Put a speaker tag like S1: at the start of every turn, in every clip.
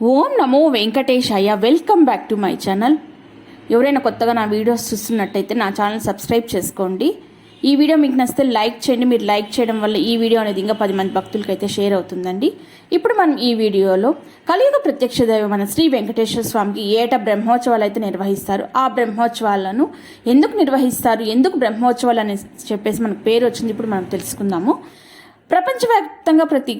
S1: ఓం నమో వెంకటేశాయ. Welcome back to my channel ఎవరైనా కొత్తగా నా వీడియోస్ చూస్తున్నట్టయితే నా ఛానల్ సబ్స్క్రైబ్ చేసుకోండి. ఈ వీడియో మీకు నచ్చితే లైక్ చేయండి. మీరు లైక్ చేయడం వల్ల ఈ వీడియో అనేది ఇంకా పది మంది భక్తులకి అయితే షేర్ అవుతుందండి. ఇప్పుడు మనం ఈ వీడియోలో కలియుగ ప్రత్యక్ష దైవం మన శ్రీ వెంకటేశ్వర స్వామికి ఏటా బ్రహ్మోత్సవాలు అయితే నిర్వహిస్తారు. ఆ బ్రహ్మోత్సవాలను ఎందుకు నిర్వహిస్తారు? ఎందుకు బ్రహ్మోత్సవాలు అని చెప్పేసి మనకు పేరు వచ్చింది. ఇప్పుడు మనం తెలుసుకుందాము. ప్రపంచవ్యాప్తంగా ప్రతి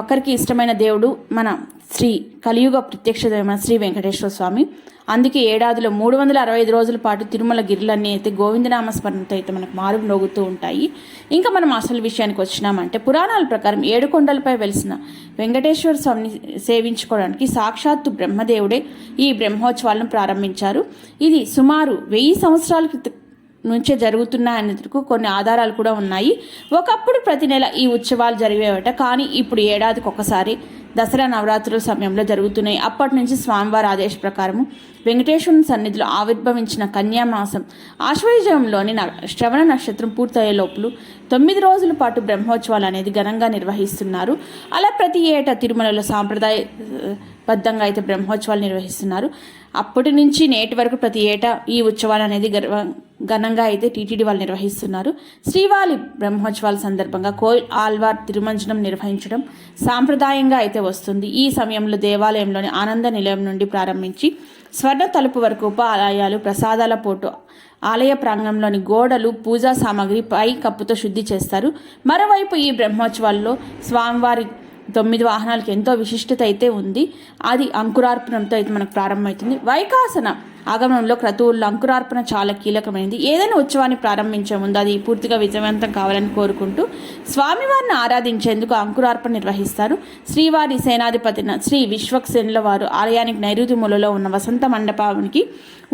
S1: ఒక్కరికి ఇష్టమైన దేవుడు మన శ్రీ కలియుగ ప్రత్యక్ష దైవం శ్రీ వెంకటేశ్వర స్వామి. అందుకే ఏడాదిలో మూడు వందల అరవై ఐదు రోజుల పాటు తిరుమల గిరులన్నీ అయితే గోవిందనామ స్మరణతో అయితే మనకు మారు నోగుతూ ఉంటాయి. ఇంకా మనం అసలు విషయానికి వచ్చినామంటే పురాణాల ప్రకారం ఏడు కొండలపై వెలిసిన వెంకటేశ్వర స్వామిని సేవించుకోవడానికి సాక్షాత్తు బ్రహ్మదేవుడే ఈ బ్రహ్మోత్సవాలను ప్రారంభించారు. ఇది సుమారు వెయ్యి సంవత్సరాల క్రితం నుంచే జరుగుతున్నాయనేందుకు కొన్ని ఆధారాలు కూడా ఉన్నాయి. ఒకప్పుడు ప్రతి నెల ఈ ఉత్సవాలు జరిగేవట కానీ ఇప్పుడు ఏడాదికి ఒకసారి దసరా నవరాత్రుల సమయంలో జరుగుతున్నాయి. అప్పటి నుంచి స్వామివారి ఆదేశ ప్రకారము వెంకటేశ్వరుని సన్నిధిలో ఆవిర్భవించిన కన్యామాసం ఆశ్వయుజంలోని న- శ్రవణ నక్షత్రం పూర్తయ్యే లోపులు తొమ్మిది రోజుల పాటు బ్రహ్మోత్సవాలు అనేది ఘనంగా నిర్వహిస్తున్నారు. అలా ప్రతి ఏటా తిరుమలలో సాంప్రదాయ బద్ధంగా అయితే బ్రహ్మోత్సవాలు నిర్వహిస్తున్నారు. అప్పటి నుంచి నేటి వరకు ప్రతి ఏటా ఈ ఉత్సవాలు అనేది గర్వ ఘనంగా అయితే టీటీడీ వాళ్ళు నిర్వహిస్తున్నారు. శ్రీవాలి బ్రహ్మోత్సవాల సందర్భంగా కోయిల్ ఆల్వార్ తిరుమంజనం నిర్వహించడం సాంప్రదాయంగా అయితే వస్తుంది. ఈ సమయంలో దేవాలయంలోని ఆనంద నిలయం నుండి ప్రారంభించి స్వర్ణ తలుపు వరకు ఉప ఆలయాలు ప్రసాదాల పోటు ఆలయ ప్రాంగణంలోని గోడలు పూజా సామాగ్రి పై కప్పుతో శుద్ధి చేస్తారు. మరోవైపు ఈ బ్రహ్మోత్సవాల్లో స్వామివారి తొమ్మిది వాహనాలకు ఎంతో విశిష్టత అయితే ఉంది. అది అంకురార్పణంతో అయితే మనకు ప్రారంభమవుతుంది. వైకాసన ఆగమనంలో క్రతువుల్లో అంకురార్పణ చాలా కీలకమైనది. ఏదైనా ఉత్సవాన్ని ప్రారంభించే ముందు అది పూర్తిగా విజయవంతం కావాలని కోరుకుంటూ స్వామివారిని ఆరాధించేందుకు అంకురార్పణ నిర్వహిస్తారు. శ్రీవారి సేనాధిపతిన శ్రీ విశ్వక్సేనుల వారు ఆలయానికి నైరుతి మూలలో ఉన్న వసంత మండపానికి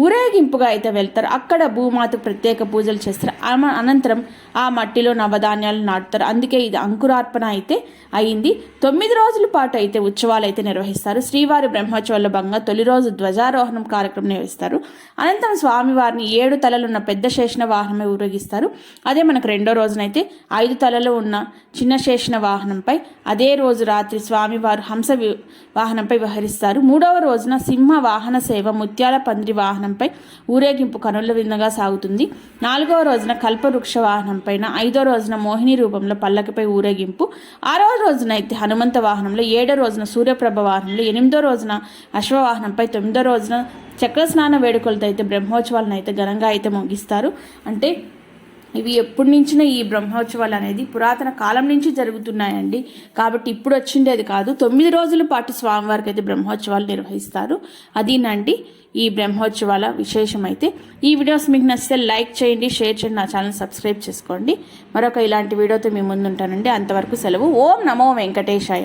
S1: ఊరేగింపుగా అయితే వెళ్తారు. అక్కడ భూమాతకు ప్రత్యేక పూజలు చేస్తారు. అనంతరం ఆ మట్టిలో నవధాన్యాలు నాటుతారు. అందుకే ఇది అంకురార్పణ అయితే అయింది. తొమ్మిది రోజుల పాటు అయితే ఉత్సవాలు అయితే నిర్వహిస్తారు. శ్రీవారి బ్రహ్మోత్సవాల భాగంగా తొలి రోజు ధ్వజారోహణం కార్యక్రమం నిర్వహిస్తారు. అనంతరం స్వామివారిని ఏడు తలలున్న పెద్ద శేషణ వాహనమే ఊరేగిస్తారు. అదే మనకు రెండో రోజునైతే ఐదు తలలు ఉన్న చిన్న శేషణ వాహనంపై అదే రోజు రాత్రి స్వామివారు హంస వి- వాహనంపై విహరిస్తారు. మూడవ రోజున సింహ వాహన సేవ ముత్యాల పందిరి వాహనంపై ఊరేగింపు కనుల విందగా సాగుతుంది. నాలుగవ రోజున కల్పవృక్ష వాహనం పైన ఐదో రోజున మోహిని రూపంలో పల్లకిపై ఊరేగింపు ఆరో రోజున అయితే హనుమంత వాహనంలో ఏడో రోజున సూర్యప్రభ వాహనంలో ఎనిమిదో రోజున అశ్వవాహనంపై తొమ్మిదో రోజున చక్రస్నాన వేడుకలతో అయితే బ్రహ్మోత్సవాలను అయితే ఘనంగా అయితే ముగిస్తారు. అంటే ఇవి ఎప్పటి నుంచిన ఈ బ్రహ్మోత్సవాలు అనేది పురాతన కాలం నుంచి జరుగుతున్నాయండి. కాబట్టి ఇప్పుడు వచ్చిండేది కాదు. తొమ్మిది రోజుల పాటు స్వామివారికి అయితే బ్రహ్మోత్సవాలు నిర్వహిస్తారు. అదీనండి ఈ బ్రహ్మోత్సవాల విశేషం అయితే ఈ వీడియోస్ మీకు నచ్చితే లైక్ చేయండి షేర్ చేయండి నా ఛానల్ సబ్స్క్రైబ్ చేసుకోండి. మరొక ఇలాంటి వీడియోతో మీ ముందు ఉంటానండి అంతవరకు సెలవు. ఓం నమో వెంకటేశాయ.